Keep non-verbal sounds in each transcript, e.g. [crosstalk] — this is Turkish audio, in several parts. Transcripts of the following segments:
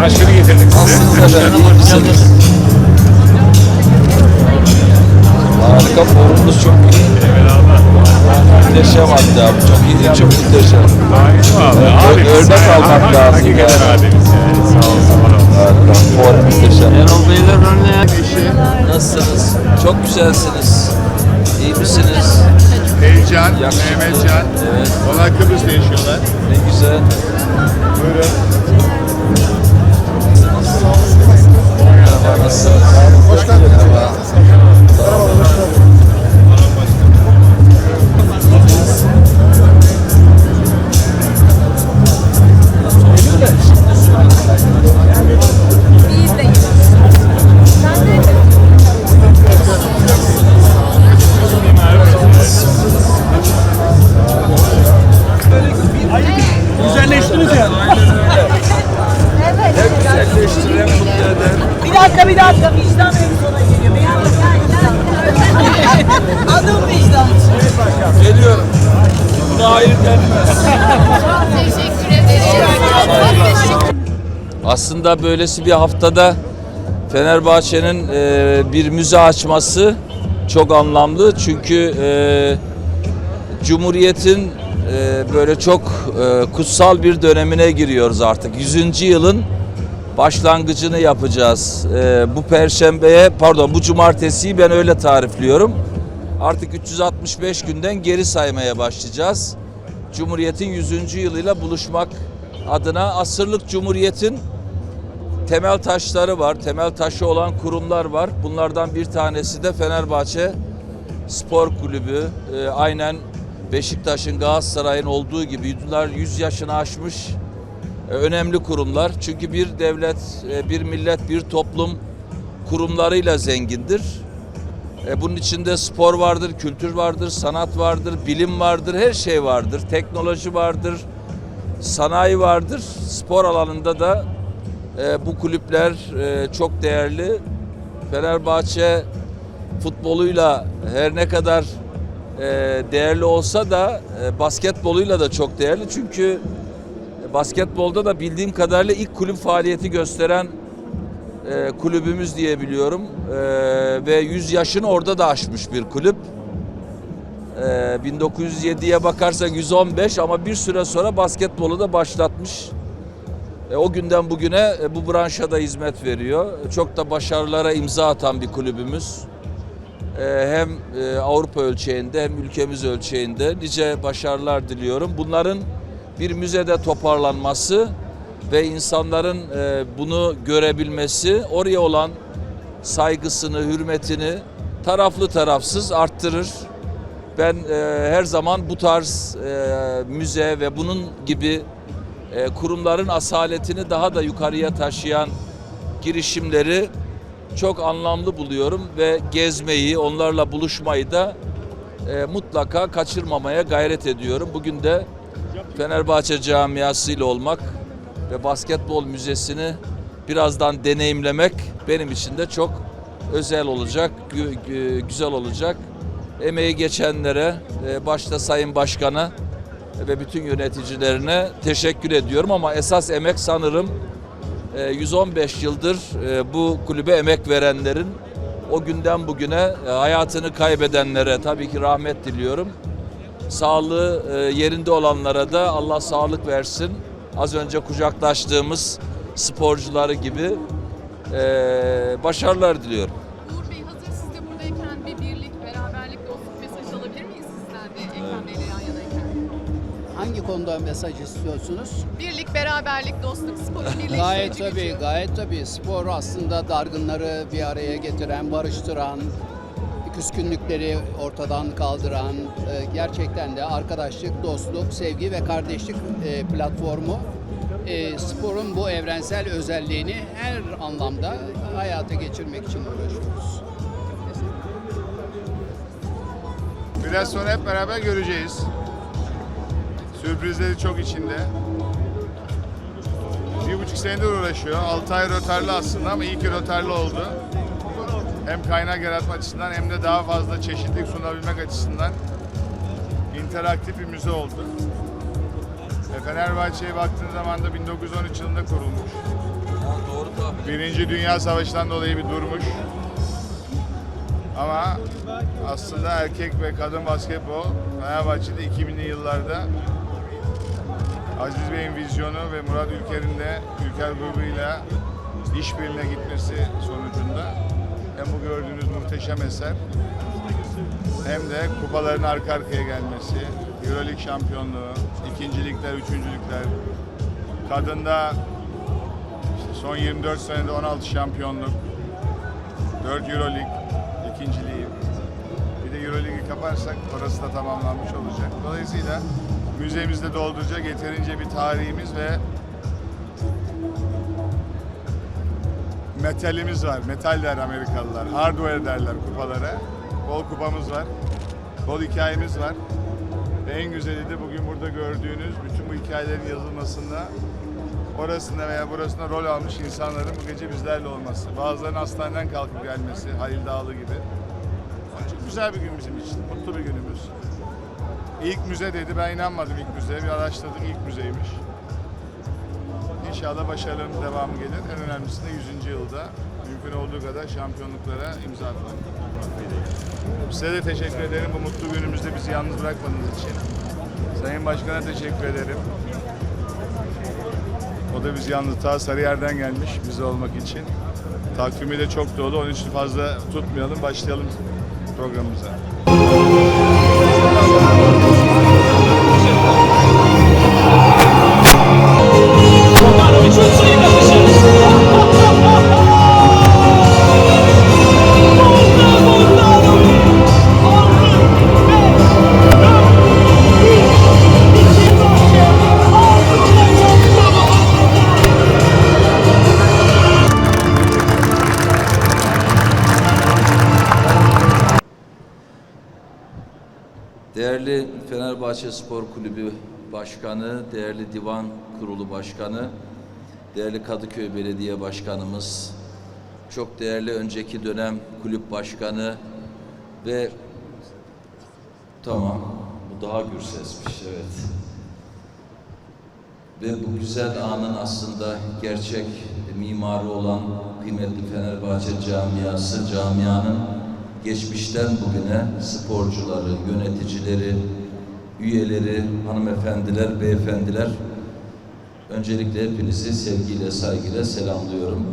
getirdik size. Harika formunuz çok iyi. Muhteşem hatta. Bu çok iyi, çok muhteşem. Abi, örnek almak lazım Hakikaten yani. abimiz yani. Sağ ol, sağ ol. Harika. Form muhteşem. Erol Beyler önüne Nasılsınız? Çok güzelsiniz. İyi misiniz? Heyecan, Yakışıklı. Mehmetcan. Evet. Onlar Kıbrıs'ta yaşıyorlar. Ne güzel. Buyurun. Aslında böylesi bir haftada Fenerbahçe'nin e, bir müze açması çok anlamlı. Çünkü e, Cumhuriyet'in e, böyle çok e, kutsal bir dönemine giriyoruz artık. 100. yılın başlangıcını yapacağız. E, bu perşembeye, pardon bu cumartesiyi ben öyle tarifliyorum. Artık 365 günden geri saymaya başlayacağız. Cumhuriyet'in 100. yılıyla buluşmak adına asırlık Cumhuriyet'in temel taşları var. Temel taşı olan kurumlar var. Bunlardan bir tanesi de Fenerbahçe Spor Kulübü. Ee, aynen Beşiktaş'ın Galatasaray'ın olduğu gibi bunlar 100 yaşını aşmış e, önemli kurumlar. Çünkü bir devlet, e, bir millet, bir toplum kurumlarıyla zengindir. E, bunun içinde spor vardır, kültür vardır, sanat vardır, bilim vardır, her şey vardır. Teknoloji vardır, sanayi vardır. Spor alanında da e, bu kulüpler e, çok değerli. Fenerbahçe futboluyla her ne kadar e, değerli olsa da e, basketboluyla da çok değerli. Çünkü basketbolda da bildiğim kadarıyla ilk kulüp faaliyeti gösteren e, kulübümüz diye biliyorum. E, ve 100 yaşını orada da aşmış bir kulüp. E, 1907'ye bakarsak 115 ama bir süre sonra basketbolu da başlatmış. E, o günden bugüne e, bu branşa da hizmet veriyor. Çok da başarılara imza atan bir kulübümüz. E, hem Avrupa ölçeğinde hem ülkemiz ölçeğinde nice başarılar diliyorum. Bunların bir müzede toparlanması ve insanların bunu görebilmesi oraya olan saygısını, hürmetini taraflı tarafsız arttırır. Ben her zaman bu tarz müze ve bunun gibi e, kurumların asaletini daha da yukarıya taşıyan girişimleri çok anlamlı buluyorum ve gezmeyi, onlarla buluşmayı da e, mutlaka kaçırmamaya gayret ediyorum. Bugün de Fenerbahçe camiasıyla olmak ve basketbol müzesini birazdan deneyimlemek benim için de çok özel olacak, gü- gü- güzel olacak. Emeği geçenlere, e, başta Sayın Başkan'a ve bütün yöneticilerine teşekkür ediyorum ama esas emek sanırım e, 115 yıldır e, bu kulübe emek verenlerin o günden bugüne e, hayatını kaybedenlere tabii ki rahmet diliyorum. Sağlığı e, yerinde olanlara da Allah sağlık versin. Az önce kucaklaştığımız sporcuları gibi e, başarılar diliyorum. Hangi konuda mesaj istiyorsunuz? Birlik, beraberlik, dostluk, sporu [laughs] birleştirici Gayet tabii, gücü. gayet tabii. Spor aslında dargınları bir araya getiren, barıştıran, küskünlükleri ortadan kaldıran, e, gerçekten de arkadaşlık, dostluk, sevgi ve kardeşlik e, platformu e, sporun bu evrensel özelliğini her anlamda hayata geçirmek için uğraşıyoruz. Biraz sonra hep beraber göreceğiz. Sürprizleri çok içinde. Bir buçuk senedir uğraşıyor. 6 ay rötarlı aslında ama iyi ki rötarlı oldu. Hem kaynak yaratma açısından hem de daha fazla çeşitlilik sunabilmek açısından interaktif bir müze oldu. Fenerbahçe'ye baktığın zaman da 1913 yılında kurulmuş. doğru Birinci Dünya Savaşı'ndan dolayı bir durmuş. Ama aslında erkek ve kadın basketbol Fenerbahçe'de 2000'li yıllarda Aziz Bey'in vizyonu ve Murat Ülker'in de Ülker grubuyla işbirliğine gitmesi sonucunda hem bu gördüğünüz muhteşem eser hem de kupaların arka arkaya gelmesi, Euroleague şampiyonluğu, ikincilikler, üçüncülükler, kadında işte son 24 senede 16 şampiyonluk, 4 Euroleague ikinciliği, bir de Euroleague'i kaparsak orası da tamamlanmış olacak. Dolayısıyla müzemizde dolduracak yeterince bir tarihimiz ve metalimiz var. Metal der Amerikalılar. Hardware derler kupalara. Bol kupamız var. Bol hikayemiz var. Ve en güzeli de bugün burada gördüğünüz bütün bu hikayelerin yazılmasında orasında veya burasında rol almış insanların bu gece bizlerle olması. Bazılarının hastaneden kalkıp gelmesi, Halil Dağlı gibi. Onun için güzel bir gün bizim için. Mutlu bir günümüz. İlk müze dedi. Ben inanmadım ilk müzeye. Bir araştırdık ilk müzeymiş. İnşallah başarıların devamı gelir. En önemlisi de 100. yılda mümkün olduğu kadar şampiyonluklara imza atmak. Size de teşekkür ederim bu mutlu günümüzde bizi yalnız bırakmadığınız için. Sayın Başkan'a teşekkür ederim. O da bizi yalnız ta Sarıyer'den gelmiş bize olmak için. Takvimi de çok dolu. Onun için fazla tutmayalım. Başlayalım programımıza. Fenerbahçe Spor Kulübü Başkanı, değerli Divan Kurulu Başkanı, değerli Kadıköy Belediye Başkanımız, çok değerli önceki dönem kulüp başkanı ve tamam bu daha gür sesmiş evet. Ve bu güzel anın aslında gerçek mimarı olan kıymetli Fenerbahçe camiası, camianın geçmişten bugüne sporcuları, yöneticileri, üyeleri, hanımefendiler, beyefendiler öncelikle hepinizi sevgiyle, saygıyla selamlıyorum.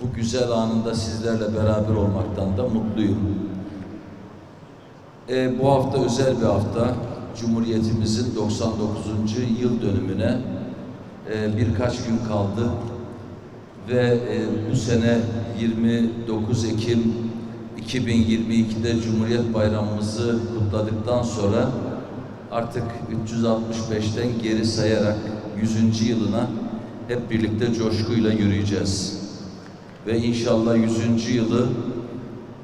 Bu güzel anında sizlerle beraber olmaktan da mutluyum. E, bu hafta özel bir hafta. Cumhuriyetimizin 99. yıl dönümüne e, birkaç gün kaldı. Ve e, bu sene 29 Ekim 2022'de Cumhuriyet Bayramımızı kutladıktan sonra artık 365'ten geri sayarak 100. yılına hep birlikte coşkuyla yürüyeceğiz. Ve inşallah 100. yılı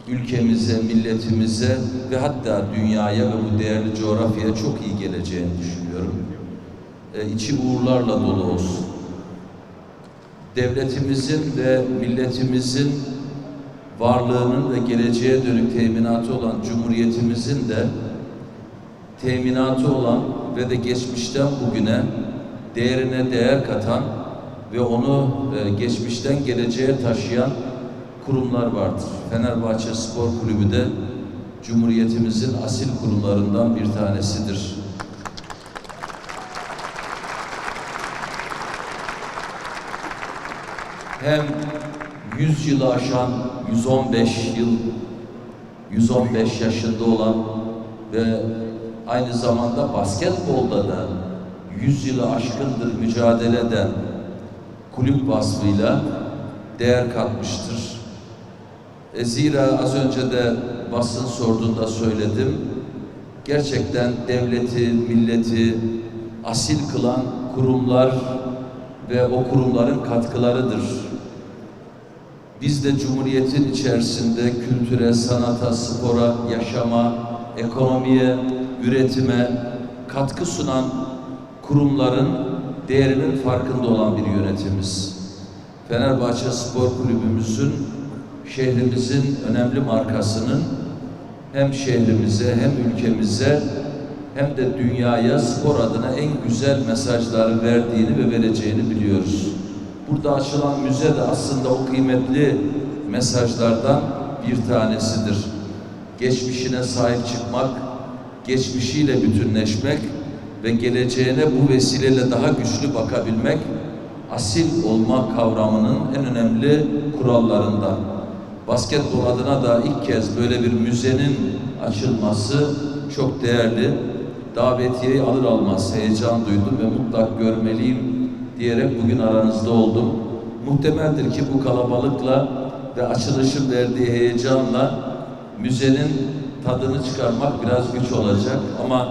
ülkemize, milletimize ve hatta dünyaya ve bu değerli coğrafyaya çok iyi geleceğini düşünüyorum. E, içi uğurlarla dolu olsun. Devletimizin ve milletimizin varlığının ve geleceğe dönük teminatı olan Cumhuriyetimizin de teminatı olan ve de geçmişten bugüne değerine değer katan ve onu e, geçmişten geleceğe taşıyan kurumlar vardır. Fenerbahçe Spor Kulübü de Cumhuriyetimizin asil kurumlarından bir tanesidir. Hem 100 yılı aşan 115 yıl 115 yaşında olan ve aynı zamanda basketbolda da 100 yılı aşkındır mücadele eden kulüp vasfıyla değer katmıştır. E zira az önce de basın sorduğunda söyledim. Gerçekten devleti, milleti asil kılan kurumlar ve o kurumların katkılarıdır. Biz de Cumhuriyet'in içerisinde kültüre, sanata, spora, yaşama, ekonomiye, üretime katkı sunan kurumların değerinin farkında olan bir yönetimiz. Fenerbahçe Spor Kulübümüzün şehrimizin önemli markasının hem şehrimize hem ülkemize hem de dünyaya spor adına en güzel mesajları verdiğini ve vereceğini biliyoruz. Bu Burada açılan müze de aslında o kıymetli mesajlardan bir tanesidir. Geçmişine sahip çıkmak, geçmişiyle bütünleşmek ve geleceğine bu vesileyle daha güçlü bakabilmek asil olma kavramının en önemli kurallarından. Basketbol adına da ilk kez böyle bir müzenin açılması çok değerli. Davetiyeyi alır almaz heyecan duydum ve mutlak görmeliyim diyerek bugün aranızda oldum. Muhtemeldir ki bu kalabalıkla ve açılışın verdiği heyecanla müzenin tadını çıkarmak biraz güç olacak ama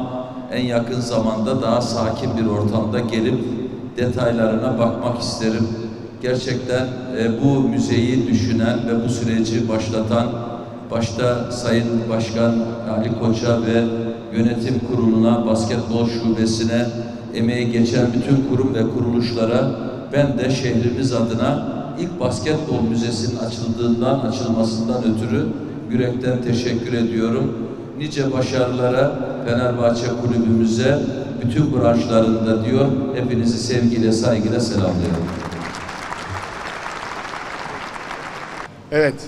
en yakın zamanda daha sakin bir ortamda gelip detaylarına bakmak isterim. Gerçekten e, bu müzeyi düşünen ve bu süreci başlatan başta Sayın Başkan Ali Koç'a ve yönetim kuruluna, basketbol şubesine, emeği geçen bütün kurum ve kuruluşlara ben de şehrimiz adına ilk basketbol müzesinin açıldığından, açılmasından ötürü yürekten teşekkür ediyorum. Nice başarılara Fenerbahçe kulübümüze bütün branşlarında diyor. Hepinizi sevgiyle, saygıyla selamlıyorum. Evet.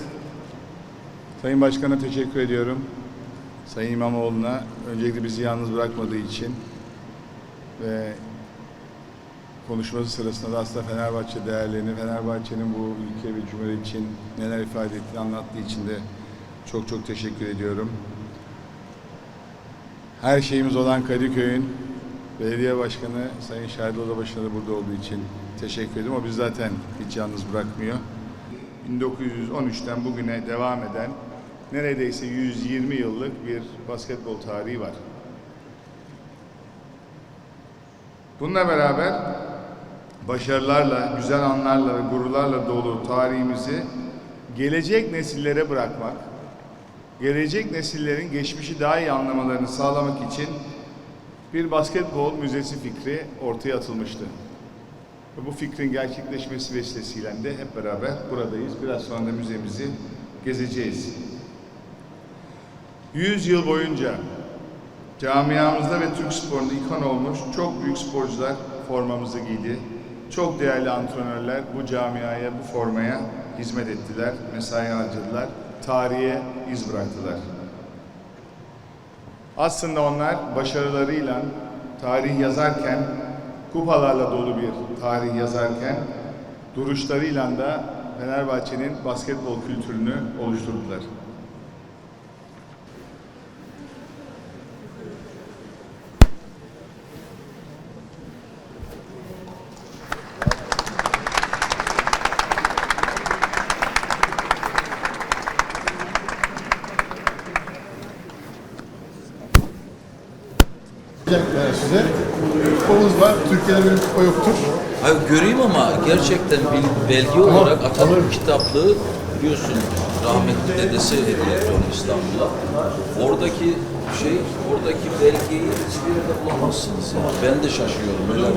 Sayın Başkan'a teşekkür ediyorum. Sayın İmamoğlu'na öncelikle bizi yalnız bırakmadığı için ve konuşması sırasında da aslında Fenerbahçe değerlerini, Fenerbahçe'nin bu ülke ve cumhuriyet için neler ifade ettiğini anlattığı için de çok çok teşekkür ediyorum. Her şeyimiz olan Kadıköy'ün belediye başkanı Sayın Şahit Odabaşı'na da burada olduğu için teşekkür ediyorum. O bizi zaten hiç yalnız bırakmıyor. 1913'ten bugüne devam eden neredeyse 120 yıllık bir basketbol tarihi var. Bununla beraber başarılarla, güzel anlarla ve gururlarla dolu tarihimizi gelecek nesillere bırakmak, gelecek nesillerin geçmişi daha iyi anlamalarını sağlamak için bir basketbol müzesi fikri ortaya atılmıştı. Bu fikrin gerçekleşmesi vesilesiyle de hep beraber buradayız. Biraz sonra da müzemizi gezeceğiz. 100 yıl boyunca camiamızda ve Türk sporunda ikon olmuş çok büyük sporcular formamızı giydi. Çok değerli antrenörler bu camiaya, bu formaya hizmet ettiler, mesai harcadılar, tarihe iz bıraktılar. Aslında onlar başarılarıyla tarih yazarken, kupalarla dolu bir tarih yazarken, duruşlarıyla da Fenerbahçe'nin basketbol kültürünü oluşturdular. Diyecekler size. Kupamız var. Türkiye'de böyle bir kupa yoktur. Hayır göreyim ama gerçekten bil- belge olarak Atatürk kitaplığı biliyorsun rahmetli dedesi hediye etti onu İstanbul'a. Oradaki şey, oradaki belgeyi hiçbir yerde bulamazsınız ya. Ben de şaşıyorum öyle mi?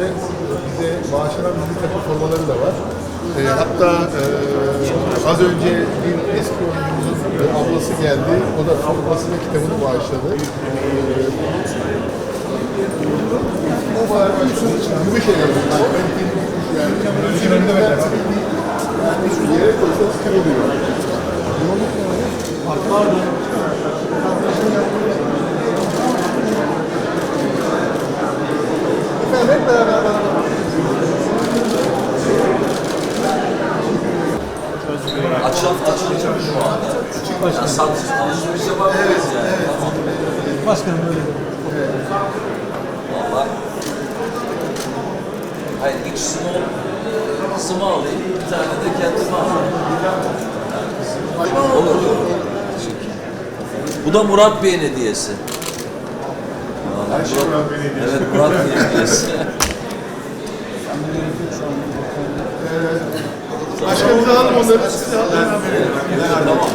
Ve bize bağışlanan milli takım formaları da var. Ee, hatta e, az önce bir eski oyuncumuzun e, ablası geldi. O da formasını kitabını bağışladı. Ee, o var. Gibi şeyler bunlar. Yani üzerinde bir yere koysanız. Pardon. Efendim hep beraber Açıl, açılacak şu anda. Yani satış, alışveriş yapabiliriz yani. Tamam. Başkanım öyle. Valla. Hayır ilk small, small alayım, bir tane de kendime alayım. Olur. Bu da Murat Bey'in hediyesi. Vallahi Murat, evet Murat Bey'in hediyesi. Başkanımızı alalım onları. Siz de alın. tamam.